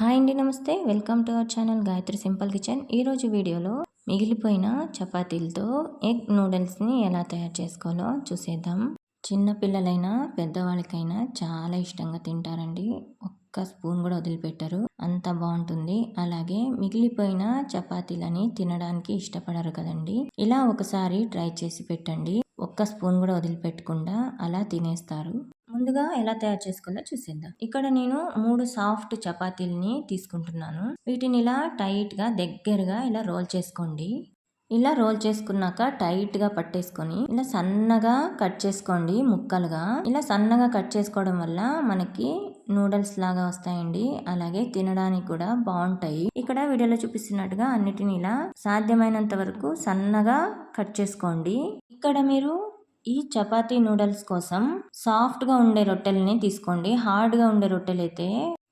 Hi అండి నమస్తే. Welcome to our channel Gayatri simple kitchen. ఈరోజు వీడియోలో మిగిలిపోయిన చపాతీలతో ఎగ్ నూడిల్స్ని ఎలా తయారు చేసుకోవాలో చూసేద్దాం. చిన్న పిల్లలైనా పెద్దవాళ్ళకైనా చాలా ఇష్టంగా తింటారండి. ఒక్క స్పూన్ కూడా వదిలిపెట్టరు. అంత బాగుంటుంది. అలాగే మిగిలిపోయిన చపాతీలని తినడానికి ఇష్టపడరు కదండి. ఇలా ఒకసారి ట్రై చేసి పెట్టండి. ఒక్క స్పూన్ కూడా వదిలిపెట్టకుండా అలా తినేస్తారు. ముందుగా ఎలా తయారు చేసుకోవాలో చూసేద్దాం. ఇక్కడ నేను మూడు సాఫ్ట్ చపాతీలని తీసుకుంటున్నాను. వీటిని ఇలా టైట్గా దగ్గరగా ఇలా రోల్ చేసుకోండి. ఇలా రోల్ చేసుకున్నాక టైట్గా పట్టేసుకొని ఇలా సన్నగా కట్ చేసుకోండి ముక్కలుగా. ఇలా సన్నగా కట్ చేసుకోవడం వల్ల మనకి నూడిల్స్ లాగా వస్తాయండి. అలాగే తినడానికి కూడా బాగుంటాయి. ఇక్కడ వీడియోలో చూపిస్తున్నట్టుగా అన్నిటిని ఇలా సాధ్యమైనంత వరకు సన్నగా కట్ చేసుకోండి. ఇక్కడ మీరు ఈ చపాతీ నూడిల్స్ కోసం సాఫ్ట్గా ఉండే రొట్టెల్ని తీసుకోండి. హార్డ్గా ఉండే రొట్టెలు అయితే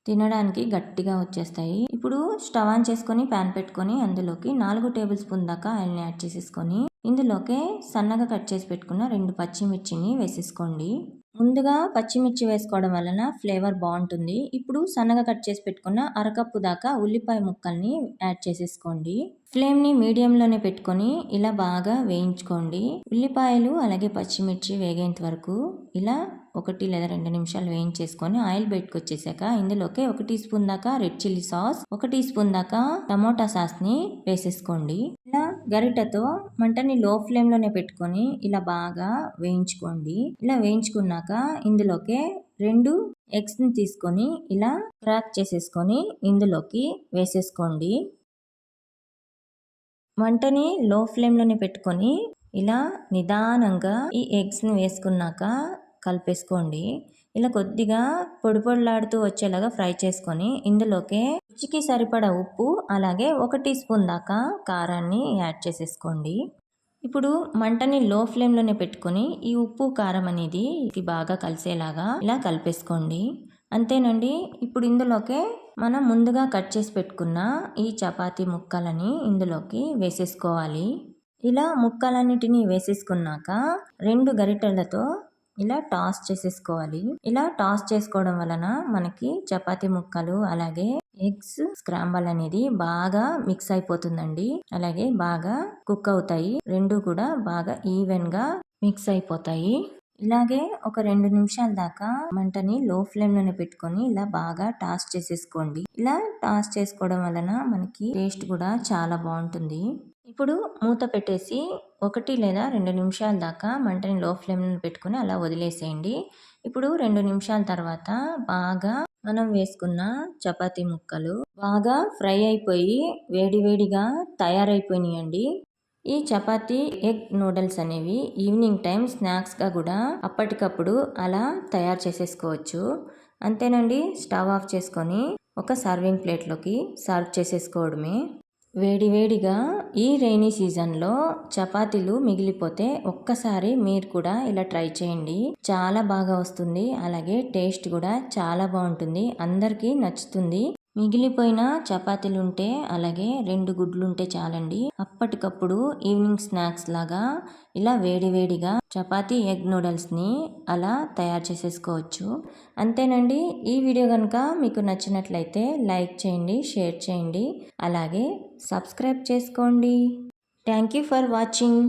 తినడానికి గట్టిగా వచ్చేస్తాయి. ఇప్పుడు స్టవ్ ఆన్ చేసుకొని ప్యాన్ పెట్టుకొని అందులోకి నాలుగు టేబుల్ స్పూన్ దాకా ఆయిల్ని యాడ్ చేసేసుకొని ఇందులోకే సన్నగా కట్ చేసి పెట్టుకున్న రెండు పచ్చిమిర్చిని వేసేసుకోండి. ముందుగా పచ్చిమిర్చి వేసుకోవడం వలన ఫ్లేవర్ బాగుంటుంది. ఇప్పుడు సన్నగా కట్ చేసి పెట్టుకున్న అరకప్పు దాకా ఉల్లిపాయ ముక్కల్ని యాడ్ చేసేసుకోండి. ఫ్లేమ్ని మీడియంలోనే పెట్టుకొని ఇలా బాగా వేయించుకోండి. ఉల్లిపాయలు అలాగే పచ్చిమిర్చి వేగేంత వరకు ఇలా ఒకటి లేదా రెండు నిమిషాలు వేయించేసుకొని ఆయిల్ బయటకు వచ్చేసాక ఇందులోకి ఒక టీ స్పూన్ దాకా రెడ్ చిల్లీ సాస్ ఒక టీ స్పూన్ దాకా టమోటా సాస్ని వేసేసుకోండి. ఇలా గరిటతో మంటని లో ఫ్లేమ్లోనే పెట్టుకొని ఇలా బాగా వేయించుకోండి. ఇలా వేయించుకున్నాక ఇందులోకి రెండు ఎగ్స్ని తీసుకొని ఇలా క్రాక్ చేసేసుకొని ఇందులోకి వేసేసుకోండి. మంటని లో ఫ్లేమ్లోనే పెట్టుకొని ఇలా నిదానంగా ఈ ఎగ్స్ని వేసుకున్నాక కలిపేసుకోండి. ఇలా కొద్దిగా పొడి పొడిలాడుతూ వచ్చేలాగా ఫ్రై చేసుకొని ఇందులోకే రుచికి సరిపడా ఉప్పు అలాగే ఒక టీ స్పూన్ దాకా కారాన్ని యాడ్ చేసేసుకోండి. ఇప్పుడు మంటని లో ఫ్లేమ్లోనే పెట్టుకొని ఈ ఉప్పు కారం అనేది బాగా కలిసేలాగా ఇలా కలిపేసుకోండి. అంతేనండి ఇప్పుడు ఇందులోకే మనం ముందుగా కట్ చేసి పెట్టుకున్న ఈ చపాతీ ముక్కలని ఇందులోకి వేసేసుకోవాలి. ఇలా ముక్కలన్నిటినీ వేసేసుకున్నాక రెండు గరిటెలతో ఇలా టాస్ చేసేసుకోవాలి. ఇలా టాస్ చేసుకోవడం వలన మనకి చపాతి ముక్కలు అలాగే ఎగ్స్ స్క్రాంబల్ అనేది బాగా మిక్స్ అయిపోతుందండి. అలాగే బాగా కుక్ అవుతాయి. రెండు కూడా బాగా ఈవెన్గా మిక్స్ అయిపోతాయి. ఇలాగే ఒక రెండు నిమిషాల దాకా మంటని లో ఫ్లేమ్లోనే పెట్టుకొని ఇలా బాగా టాస్ చేసేసుకోండి. ఇలా టాస్ చేసుకోవడం వలన మనకి టేస్ట్ కూడా చాలా బాగుంటుంది. ఇప్పుడు మూత పెట్టేసి ఒకటి లేదా రెండు నిమిషాల దాకా మంటని లో ఫ్లేమ్లో పెట్టుకుని అలా వదిలేసేయండి. ఇప్పుడు రెండు నిమిషాల తర్వాత బాగా మనం వేసుకున్న చపాతీ ముక్కలు బాగా ఫ్రై అయిపోయి వేడివేడిగా తయారైపోయినాయండి. ఈ చపాతీ ఎగ్ నూడిల్స్ అనేవి ఈవినింగ్ టైం స్నాక్స్గా కూడా అప్పటికప్పుడు అలా తయారు చేసేసుకోవచ్చు. అంతేనండి స్టవ్ ఆఫ్ చేసుకొని ఒక సర్వింగ్ ప్లేట్లోకి సర్వ్ చేసేసుకోవడమే. వేడివేడిగా ఈ రైనీ సీజన్లో చపాతీలు మిగిలిపోతే ఒక్కసారి మీరు కూడా ఇలా ట్రై చేయండి. చాలా బాగా వస్తుంది. అలాగే టేస్ట్ కూడా చాలా బాగుంటుంది. అందరికీ నచ్చుతుంది. మిగిలిపోయిన చపాతీలు ఉంటే అలాగే రెండు గుడ్లు ఉంటే చాలండి. అప్పటికప్పుడు ఈవినింగ్ స్నాక్స్ లాగా ఇలా వేడివేడిగా చపాతీ ఎగ్ నూడిల్స్ని అలా తయారు చేసేసుకోవచ్చు. అంతేనండి. ఈ వీడియో కనుక మీకు నచ్చినట్లయితే లైక్ చేయండి షేర్ చేయండి. అలాగే సబ్స్క్రైబ్ చేసుకోండి. Thank you for watching.